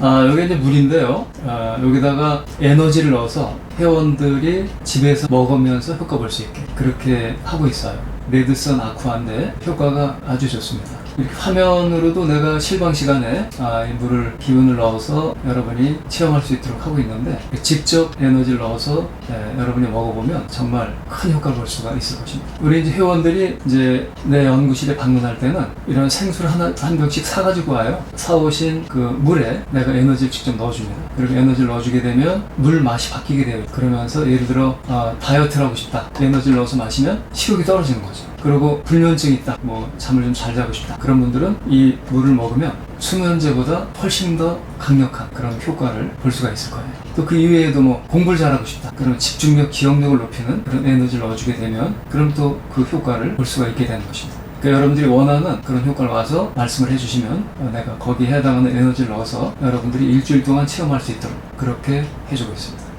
아, 여기 이제 물인데요. 아, 여기다가 에너지를 넣어서 회원들이 집에서 먹으면서 효과 볼 수 있게 그렇게 하고 있어요. 레드선 아쿠아인데 효과가 아주 좋습니다. 화면으로도 내가 실방 시간에 아, 이 물을 기운을 넣어서 여러분이 체험할 수 있도록 하고 있는데 직접 에너지를 넣어서 예, 여러분이 먹어보면 정말 큰 효과를 볼 수가 있을 것입니다. 우리 이제 회원들이 이제 내 연구실에 방문할 때는 이런 생수를 하나 한 병씩 사가지고 와요. 사오신 그 물에 내가 에너지를 직접 넣어줍니다. 그리고 에너지를 넣어주게 되면 물 맛이 바뀌게 돼요. 그러면서 예를 들어 아, 다이어트를 하고 싶다. 에너지를 넣어서 마시면 식욕이 떨어지는 거죠. 그리고 불면증이 있다. 뭐 잠을 좀 잘 자고 싶다. 그런 분들은 이 물을 먹으면 수면제보다 훨씬 더 강력한 그런 효과를 볼 수가 있을 거예요. 또 그 이외에도 뭐 공부를 잘하고 싶다. 그럼 집중력, 기억력을 높이는 그런 에너지를 넣어주게 되면 그럼 또 그 효과를 볼 수가 있게 되는 것입니다. 그러니까 여러분들이 원하는 그런 효과를 와서 말씀을 해주시면 어, 내가 거기에 해당하는 에너지를 넣어서 여러분들이 일주일 동안 체험할 수 있도록 그렇게 해주고 있습니다.